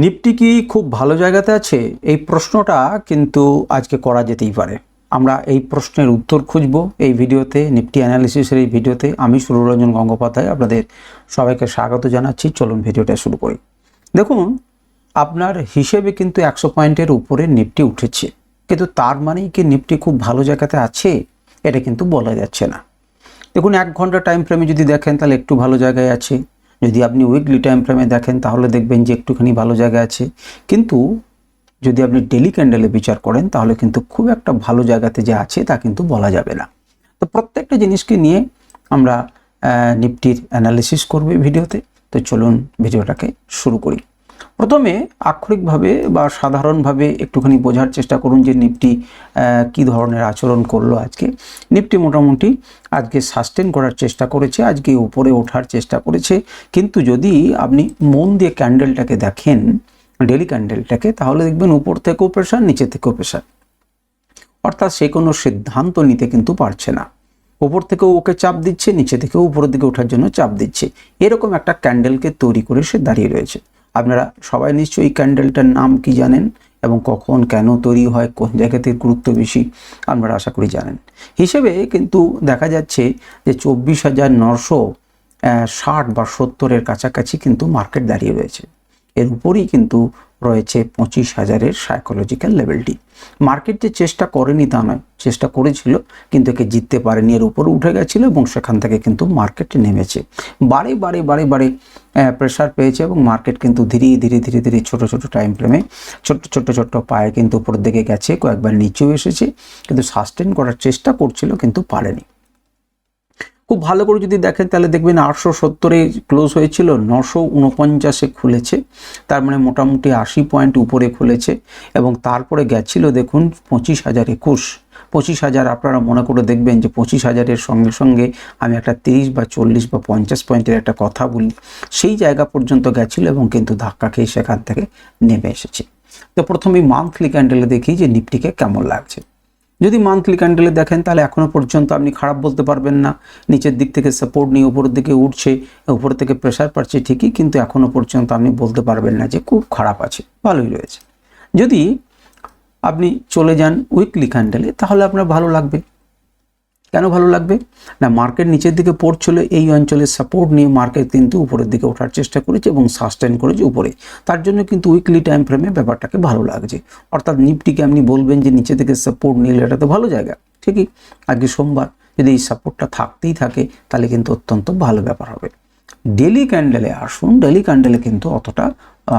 Nifty কি খুব ভালো জায়গাতে আছে? এই প্রশ্নটা কিন্তু আজকে করা যেতেই পারে। আমরা এই প্রশ্নের উত্তর খুঁজব এই ভিডিওতে নিফটি অ্যানালিসিসের এই ভিডিওতে। আমি সুররঞ্জন গঙ্গোপাধ্যায় আপনাদের সবাইকে স্বাগত জানাচ্ছি। চলুন ভিডিওটা শুরু করি। দেখুন, আপনার হিসেবে কিন্তু একশো পয়েন্টের উপরে নিফটি উঠেছে। কিন্তু তার মানেই কি নিফটি খুব ভালো জায়গাতে আছে? এটা কিন্তু বলা যাচ্ছে না। দেখুন, এক ঘণ্টা টাইম ফ্রেমে যদি দেখেন, তাহলে একটু ভালো জায়গায় আছে। যদি আপনি উইকলি টাইম ফ্রেমে দেখেন, তাহলে দেখবেন যে একটুখানি ভালো জায়গা আছে। কিন্তু যদি আপনি ডেলি ক্যান্ডেলে বিচার করেন, তাহলে কিন্তু খুব একটা ভালো জায়গাতে যে আছে, তা কিন্তু বলা যাবে না। তো প্রত্যেকটা জিনিসকে নিয়ে আমরা নিফটির অ্যানালিসিস করব ভিডিওতে। তো চলুন ভিডিওটাকে শুরু করি। প্রথমে আক্ষরিকভাবে বা সাধারণভাবে একটুখানি বোঝার চেষ্টা করুন যে আহ, কী ধরনের আচরণ করল আজকে। নিফটি মোটামুটি আজকে সাস্টেন করার চেষ্টা করেছে আজকে উপরে ওঠার চেষ্টা করেছে। কিন্তু যদি আপনি মন দিয়ে ক্যান্ডেলটাকে দেখেন ডেলি ক্যান্ডেলটাকে তাহলে দেখবেন উপর থেকেও প্রেশার নিচে থেকেও প্রেশার অর্থাৎ সে কোনো সিদ্ধান্ত নিতে কিন্তু পারছে না। উপর থেকেও ওকে চাপ দিচ্ছে নিচে থেকেও উপরের দিকে ওঠার জন্য চাপ দিচ্ছে। এরকম একটা ক্যান্ডেলকে তৈরি করে সে দাঁড়িয়ে রয়েছে। আপনারা সবাই নিশ্চয়ই ক্যান্ডেলটার নাম কি জানেন এবং কখন কেন তৈরি হয়, কোন জায়গাতে গুরুত্ব বেশি, আপনারা আশা করি জানেন। হিসেবে কিন্তু দেখা যাচ্ছে যে চব্বিশ হাজার নশো ষাট বা সত্তরের কাছাকাছি কিন্তু মার্কেট দাঁড়িয়ে রয়েছে। এর উপরেই কিন্তু রয়েছে পঁচিশ হাজারের সাইকোলজিক্যাল লেভেলটি মার্কেট যে চেষ্টা করেনি তা নয়, চেষ্টা করেছিল, কিন্তু একে জিততে পারেনি, এর উপরে উঠে গেছিল এবং সেখান থেকে কিন্তু মার্কেট নেমেছে। বারে বারে বারে বারে প্রেশার পেয়েছে এবং মার্কেট কিন্তু ধীরে ধীরে ধীরে ধীরে ছোট ছোট টাইম ফ্রেমে ছোট্ট ছোট্ট ছোট্ট পায়ে কিন্তু উপরের দিকে গেছে, কয়েকবার নিচেও এসেছে, কিন্তু সাস্টেন করার চেষ্টা করছিল কিন্তু পারেনি। খুব ভালো করে যদি দেখেন, তাহলে দেখবেন আটশো সত্তরে ক্লোজ হয়েছিল, নশো উনপঞ্চাশে খুলেছে। তার মানে মোটামুটি আশি পয়েন্ট উপরে খুলেছে এবং তারপরে গেছিল দেখুন পঁচিশ হাজার একুশ। পঁচিশ হাজার আপনারা মনে করে দেখবেন যে পঁচিশ হাজারের সঙ্গে সঙ্গে আমি একটা তিরিশ বা চল্লিশ বা পঞ্চাশ পয়েন্টের একটা কথা বলি, সেই জায়গা পর্যন্ত গেছিল এবং কিন্তু ধাক্কা খেয়ে সেখান থেকে নেমে এসেছে। তো প্রথমে মান্থলি ক্যান্ডেলে দেখি যে নিফটিকে কেমন লাগছে। যদি মান্থলি ক্যান্ডেলে দেখেন, তাহলে এখনও পর্যন্ত আপনি খারাপ বলতে পারবেন না। নিচের দিক থেকে সাপোর্ট নিয়ে উপরের দিকে উঠছে উপর থেকে প্রেশার পাচ্ছে ঠিকই, কিন্তু এখনও পর্যন্ত আপনি বলতে পারবেন না যে খুব খারাপ আছে, ভালোই রয়েছে। যদি আপনি চলে যান উইকলি ক্যান্ডেলে তাহলে আপনার ভালো লাগবে। কেন ভালো লাগবে? না মার্কেট নিচের দিকে পড়ছিল, এই অঞ্চলের সাপোর্ট নিয়ে মার্কেট কিন্তু উপরের দিকে ওঠার চেষ্টা করেছে এবং সাস্টেন করেছে উপরে। তার জন্য কিন্তু উইকলি টাইম ফ্রেমে ব্যাপারটাকে ভালো লাগছে। অর্থাৎ নিফটিকে আপনি বলবেন যে নিচে থেকে সাপোর্ট নিলে এটা তো ভালো জায়গা, ঠিকই। আজকে সোমবার যদি এই সাপোর্টটা থাকতেই থাকে, তাহলে কিন্তু অত্যন্ত ভালো ব্যাপার হবে। ডেলি ক্যান্ডেলে আসুন ডেলি ক্যান্ডেলে কিন্তু অতটা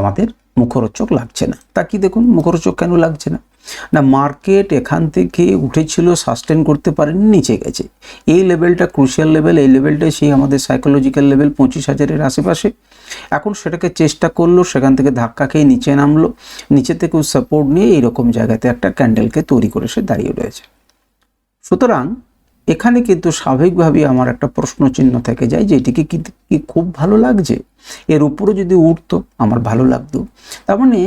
আমাদের মুখরোচক লাগছে না। তা কি দেখুন, মুখরোচক কেন লাগছে না? না মার্কেট এখান থেকে উঠেছিল সাস্টেন করতে পারেনি, নিচে গেছে। এই লেভেলটা ক্রুশিয়াল লেভেল এই লেভেলটা সেই আমাদের সাইকোলজিক্যাল লেভেল পঁচিশ হাজারের আশেপাশে। এখন সেটাকে চেষ্টা করল, সেখান থেকে ধাক্কা খেয়ে নিচে নামলো। নিচে থেকেও সাপোর্ট নিয়ে এইরকম জায়গাতে একটা ক্যান্ডেলকে তৈরি করে সে দাঁড়িয়ে রয়েছে। সুতরাং এখানে কিন্তু স্বাভাবিকভাবেই আমার একটা প্রশ্ন চিহ্ন থেকে যায় যে এটিকে কি কি খুব ভালো লাগছে? এর উপরে যদি উঠতো, আমার ভালো লাগতো। তার মানে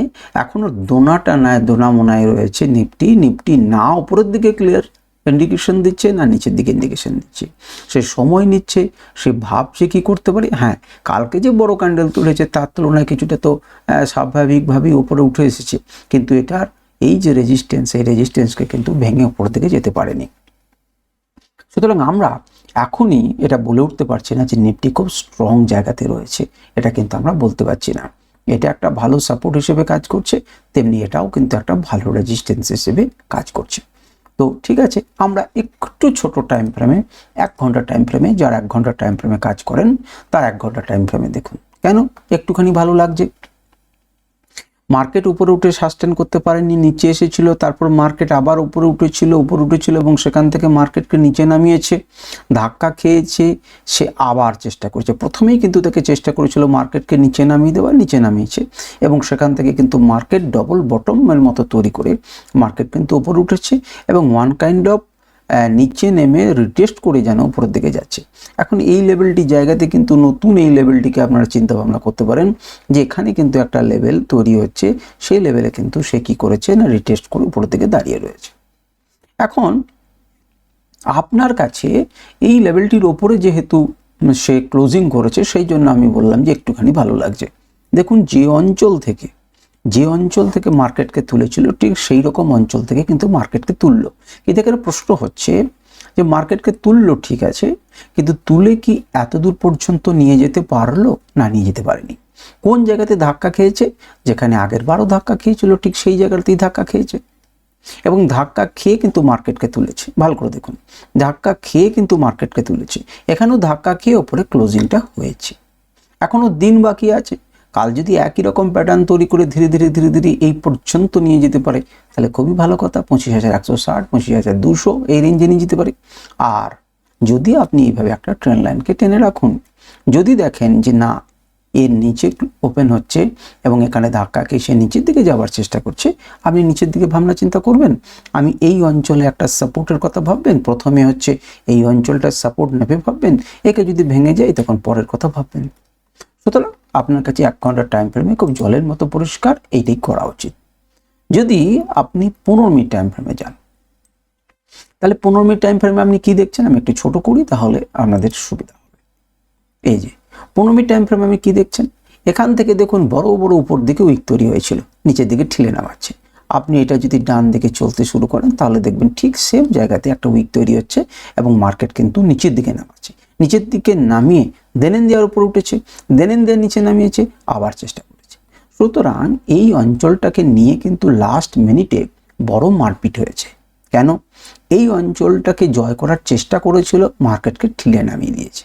এখনও দোনা টানায় দোনা মোনায় রয়েছে নিফটি নিফটি না উপরের দিকে ক্লিয়ার ইন্ডিকেশন দিচ্ছে না নিচের দিকে ইন্ডিকেশন দিচ্ছে। সে সময় নিচ্ছে, সে ভাবছে কি করতে পারে? হ্যাঁ কালকে যে বড় ক্যান্ডেল তুলেছে, তার তুলনায় কিছুটা তো স্বাভাবিকভাবেই উপরে উঠে এসেছে। কিন্তু এটার এই যে রেজিস্ট্যান্স এই রেজিস্ট্যান্সকে কিন্তু ভেঙে উপর দিকে যেতে পারেনি। সুতরাং আমরা এখনই এটা বলে উঠতে পারছি না যে নিফটি খুব স্ট্রং জায়গাতে রয়েছে। এটা কিন্তু আমরা বলতে পারছি না। এটা একটা ভালো সাপোর্ট হিসেবে কাজ করছে, তেমনি এটাও কিন্তু একটা ভালো রেজিস্ট্যান্স হিসেবে কাজ করছে। তো ঠিক আছে, আমরা একটু ছোট টাইম ফ্রেমে এক ঘণ্টা টাইম ফ্রেমে যার এক ঘণ্টা টাইম ফ্রেমে কাজ করেন, তার এক ঘণ্টা টাইম ফ্রেমে দেখুন। কেন? একটুখানি ভালো লাগছে। মার্কেট উপরে উঠে সাস্টেন করতে পারেনি, নিচে এসেছিল, তারপর মার্কেট আবার উপরে উঠেছিল উপরে উঠেছিল এবং সেখান থেকে মার্কেটকে নিচে নামিয়েছে, ধাক্কা খেয়েছে, সে আবার চেষ্টা করেছে। প্রথমেই কিন্তু তাকে চেষ্টা করেছিল মার্কেটকে নিচে নামিয়ে দেওয়ার নিচে নামিয়েছে এবং সেখান থেকে কিন্তু মার্কেট ডবল বটমের মতো তৈরি করে মার্কেট কিন্তু উপরে উঠেছে এবং ওয়ান কাইন্ড অফ নিচে নেমে রিটেস্ট করে যেন উপরের দিকে যাচ্ছে। এখন এই লেভেলটি জায়গাতে কিন্তু নতুন এই লেভেলটিকে আপনারা চিন্তা ভাবনা করতে পারেন যে এখানে কিন্তু একটা লেভেল তৈরি হচ্ছে, সেই লেভেলে কিন্তু সে কি করেছে না রিটেস্ট করে উপরের দিকে দাঁড়িয়ে রয়েছে। এখন আপনার কাছে এই লেভেলটির ওপরে যেহেতু সে ক্লোজিং করেছে, সেই জন্য আমি বললাম যে একটুখানি ভালো লাগছে। দেখুন যে অঞ্চল থেকে যে অঞ্চল থেকে মার্কেটকে তুলেছিল, ঠিক সেই রকম অঞ্চল থেকে কিন্তু মার্কেটকে তুললো। কিন্তু এখানে প্রশ্ন হচ্ছে যে মার্কেটকে তুললো ঠিক আছে, কিন্তু তুলে কি এত দূর পর্যন্ত নিয়ে যেতে পারল? না, নিয়ে যেতে পারেনি। কোন জায়গাতে ধাক্কা খেয়েছে? যেখানে আগের বারও ধাক্কা খেয়েছিল, ঠিক সেই জায়গাতেই ধাক্কা খেয়েছে। এবং ধাক্কা খেয়ে কিন্তু মার্কেটকে তুলেছে। ভালো করে দেখুন, ধাক্কা খেয়ে কিন্তু মার্কেটকে তুলেছে। এখানেও ধাক্কা খেয়ে ওপরে ক্লোজিংটা হয়েছে। এখনও দিন বাকি আছে। কাল যদি একই রকম প্যাটার্ন তৈরি করে ধীরে ধীরে ধীরে ধীরে এই পর্যন্ত নিয়ে যেতে পারে, তাহলে খুবই ভালো কথা, পঁচিশ হাজার একশো ষাট, পঁচিশ হাজার দুশো এই রেঞ্জে নিয়ে যেতে পারে। আর যদি আপনি এইভাবে একটা ট্রেন লাইনকে টেনে রাখুন, যদি দেখেন যে না, এর নিচে ওপেন হচ্ছে এবং এখানে ধাক্কা খেয়ে সে নিচের দিকে যাওয়ার চেষ্টা করছে, আপনি নিচের দিকে ভাবনা চিন্তা করবেন। আমি এই অঞ্চলে একটা সাপোর্টের কথা ভাববেন, প্রথমে হচ্ছে এই অঞ্চলটার সাপোর্ট নেবে ভাববেন, একে যদি ভেঙে যায় তখন পরের কথা ভাববেন। সুতরাং আপনার কাছে এক ঘণ্টার টাইম ফ্রেমে খুব জলের মতো পরিষ্কার এইটাই করা উচিত। যদি আপনি পনেরো মিনিট টাইম ফ্রেমে যান, তাহলে পনেরো মিনিট টাইম ফ্রেমে আপনি কি দেখছেন? আমি একটু ছোট করি, তাহলে আপনাদের সুবিধা হবে। এই যে, পনেরো মিনিট টাইম ফ্রেমে আমি কি দেখছেন? এখান থেকে দেখুন, বড় বড় উপর দিকে উইক তৈরি হয়েছিল, নিচের দিকে ঠেলে নামাচ্ছে আপনি এটা যদি ডান দিকে চলতে শুরু করেন, তাহলে দেখবেন ঠিক সেম জায়গাতে একটা উইক তৈরি হচ্ছে এবং মার্কেট কিন্তু নিচের দিকে নামাচ্ছে। নিচের দিকে নামিয়ে দেনেন দেওয়ার উপর উঠেছে দেনেন দেওয়ার নিচে নামিয়েছে, আবার চেষ্টা করেছে। সুতরাং এই অঞ্চলটাকে নিয়ে কিন্তু লাস্ট মিনিটে বড় মারপিট হয়েছে। কেন? এই অঞ্চলটাকে জয় করার চেষ্টা করেছিল মার্কেটকে ঠিলে নামিয়ে দিয়েছে।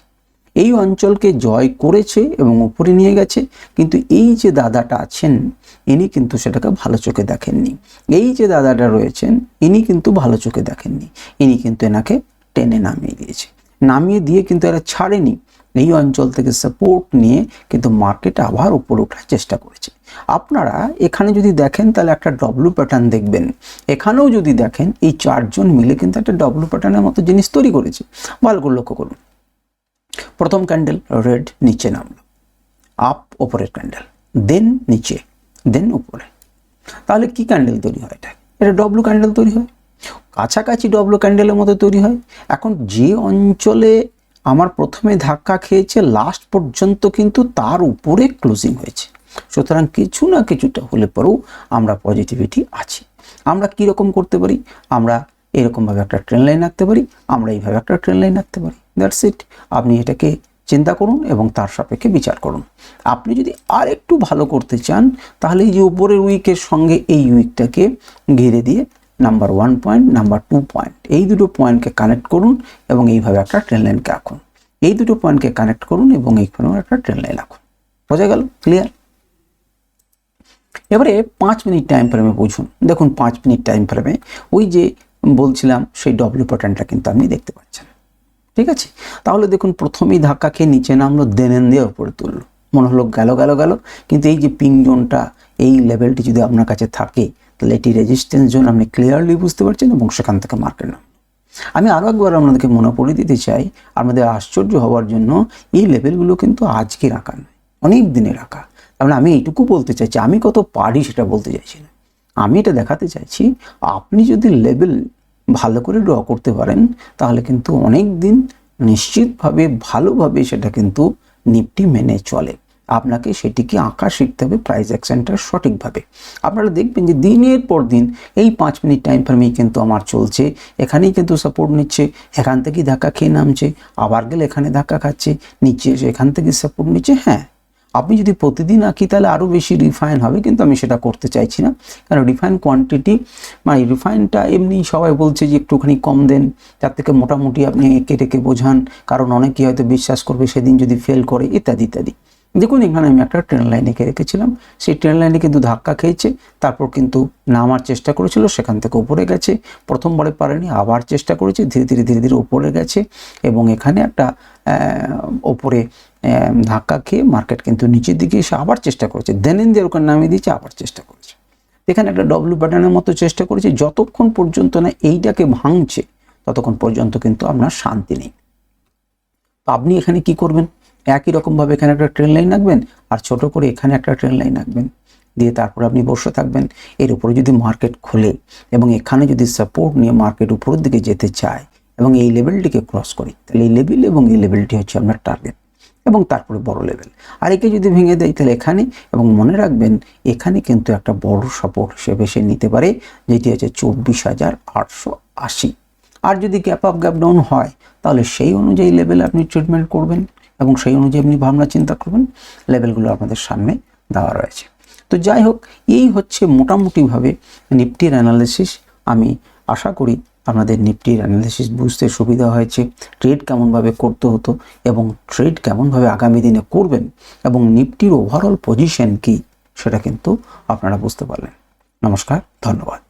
এই অঞ্চলকে জয় করেছে এবং উপরে নিয়ে গেছে, কিন্তু এই যে দাদাটা আছেন, ইনি কিন্তু সেটাকে ভালো চোখে দেখেননি। এই যে দাদাটা রয়েছেন, ইনি কিন্তু ভালো চোখে দেখেননি। ইনি কিন্তু এনাকে টেনে নামিয়ে দিয়েছে। নামিয়ে দিয়ে কিন্তু এরা ছাড়েনি। এই অঞ্চল থেকে সাপোর্ট নিয়ে কিন্তু মার্কেট আবার উপরে ওঠার চেষ্টা করেছে। আপনারা এখানে যদি দেখেন, তাহলে একটা ডব্লু প্যাটার্ন দেখবেন। এখানেও যদি দেখেন, এই চারজন মিলে কিন্তু একটা ডব্লু প্যাটার্নের মতো জিনিস তৈরি করেছে। ভালো করে লক্ষ্য করুন। প্রথম ক্যান্ডেল রেড নিচে নামলো। আপ ওপরের ক্যান্ডেল দেন নিচে। দেন উপরে। তাহলে কি ক্যান্ডেল তৈরি হয় এটা? এটা ডব্লু ক্যান্ডেল তৈরি হয়। কাছাকাছি ডব্লু ক্যান্ডেলের মতো তৈরি হয়। এখন যে অঞ্চলে আমার প্রথমে ধাক্কা খেয়েছে লাস্ট পর্যন্ত কিন্তু তার উপরে ক্লোজিং হয়েছে। সুতরাং কিছু না কিছুটা হলে পরেও আমরা পজিটিভিটি আছি। আমরা কীরকম করতে পারি? আমরা এরকমভাবে একটা ট্রেন লাইন আঁকতে পারি, আমরা এইভাবে একটা ট্রেন লাইন আঁকতে পারি। দ্যাটস ইট আপনি এটাকে চিন্তা করুন এবং তার সাপেক্ষে বিচার করুন। আপনি যদি আর একটু ভালো করতে চান, তাহলে এই যে উপরের উইকের সঙ্গে এই উইকটাকে ঘিরে দিয়ে number one point number two point এই দুটো পয়েন্টকে কানেক্ট করুন এবং এইভাবে একটা ট্রেন লাইনকে আঁকুন। এই দুটো পয়েন্টকে কানেক্ট করুন এবং এইখানেও একটা ট্রেন লাইন আঁকুন। বোঝা গেল? ক্লিয়ার এবারে পাঁচ মিনিট টাইম ফ্রেমে বুঝুন। দেখুন, পাঁচ মিনিট টাইম ফ্রেমে ওই যে বলছিলাম, সেই ডব্লিউ প্যাটার্নটা কিন্তু আপনি দেখতে পাচ্ছেন। ঠিক আছে? তাহলে দেখুন, প্রথমেই ধাক্কা খেয়ে নিচে নামলো দেনেন দিয়ে উপরে তুললো। মনে হলো গেল গেল গেল। কিন্তু এই যে পিং জোনটা এই লেভেলটি যদি আপনার কাছে থাকে, তাহলে এটি রেজিস্ট্যান্স জোন আপনি ক্লিয়ারলি বুঝতে পারছেন এবং সেখান থেকে মার্কেট নাম। আমি আরও একবার আপনাদেরকে মনে পড়িয়ে দিতে চাই আমাদের আশ্চর্য হওয়ার জন্য, এই লেভেলগুলো কিন্তু আজকে রাখা নয়, অনেক দিনে রাখা মানে আমি এইটুকু বলতে চাইছি, আমি কত পারি সেটা বলতে চাইছি না। আমি এটা দেখাতে চাইছি, আপনি যদি লেভেল ভালো করে ড্র করতে পারেন, তাহলে কিন্তু অনেক দিন নিশ্চিতভাবে, ভালোভাবে সেটা কিন্তু নিফটি মেনে চলে। আপনাকে সেটিকে আঁকা শিখতে হবে প্রাইস অ্যাকশনটা সঠিকভাবে। আপনারা দেখবেন যে দিনের পর দিন এই পাঁচ মিনিট টাইম ফ্রেমেই কিন্তু আমার চলছে, এখানেই কিন্তু সাপোর্ট নিচ্ছে, এখান থেকেই ধাক্কা খেয়ে নামছে, আবার গেলে এখানে ধাক্কা খাচ্ছে, নিচে এসে এখান থেকে সাপোর্ট নিচ্ছে হ্যাঁ। আপনি যদি প্রতিদিন আঁকি তাহলে আরও বেশি রিফাইন হবে, কিন্তু আমি সেটা করতে চাইছি না। কারণ রিফাইন কোয়ান্টিটি মানে রিফাইনটা এমনি সবাই বলছে যে একটুখানি কম দেন, তার থেকে মোটামুটি আপনি এঁকে রেখে বোঝান, কারণ অনেকেই হয়তো বিশ্বাস করবে সেদিন যদি ফেল করে, ইত্যাদি ইত্যাদি। দেখুন, এখানে আমি একটা ট্রেন লাইন এঁকে রেখেছিলাম। সেই ট্রেন লাইনে কিন্তু ধাক্কা খেয়েছে, তারপর কিন্তু নামার চেষ্টা করেছিল, সেখান থেকে উপরে গেছে। প্রথমবারে পারেনি, আবার চেষ্টা করেছে, ধীরে ধীরে ধীরে ধীরে উপরে গেছে এবং এখানে একটা ওপরে ধাক্কা খেয়ে মার্কেট কিন্তু নিচের দিকে এসে আবার চেষ্টা করেছে। দেনেন দিয়ে ওখানে নামিয়ে দিয়েছে, আবার চেষ্টা করেছে। এখানে একটা ডব্লিউ প্যাটার্নের মতো চেষ্টা করেছে, যতক্ষণ পর্যন্ত না এইটাকে ভাঙছে, ততক্ষণ পর্যন্ত কিন্তু আপনার শান্তি নেই। আপনি এখানে কি করবেন? একই রকমভাবে এখানে একটা ট্রেন লাইন আঁকবেন আর ছোট করে এখানে একটা ট্রেন লাইন আঁকবেন দিয়ে তারপর আপনি বসে থাকবেন। এর উপরে যদি মার্কেট খোলে এবং এখানে যদি সাপোর্ট নিয়ে মার্কেট উপরের দিকে যেতে চায় এবং এই লেভেলটিকে ক্রস করি, তাহলে এই লেভেল এবং এই লেভেলটি হচ্ছে আপনার টার্গেট এবং তারপরে বড় লেভেল আর একে যদি ভেঙে দেয়, তাহলে এখানে এবং মনে রাখবেন, এখানে কিন্তু একটা বড় সাপোর্ট হিসেবে সে নিতে পারে, যেটি হচ্ছে চব্বিশ হাজার আটশো আশি। আর যদি গ্যাপ আপ গ্যাপ ডাউন হয়, তাহলে সেই অনুযায়ী লেভেল আপনি ট্রিটমেন্ট করবেন। এবং সেই অনুযায়ী আপনি ভাবনা চিন্তা করবেন, লেভেলগুলো আপনাদের সামনে দেওয়া রয়েছে। তো যাই হোক, এই হচ্ছে মোটামুটিভাবে নিফটির অ্যানালিসিস আমি আশা করি আপনাদের নিফটির অ্যানালিসিস বুঝতে সুবিধা হয়েছে। ট্রেড কেমনভাবে করতে হতো এবং ট্রেড কেমনভাবে আগামী দিনে করবেন এবং নিফটির ওভারঅল পজিশন কি, সেটা কিন্তু আপনারা বুঝতে পারলেন। নমস্কার, ধন্যবাদ।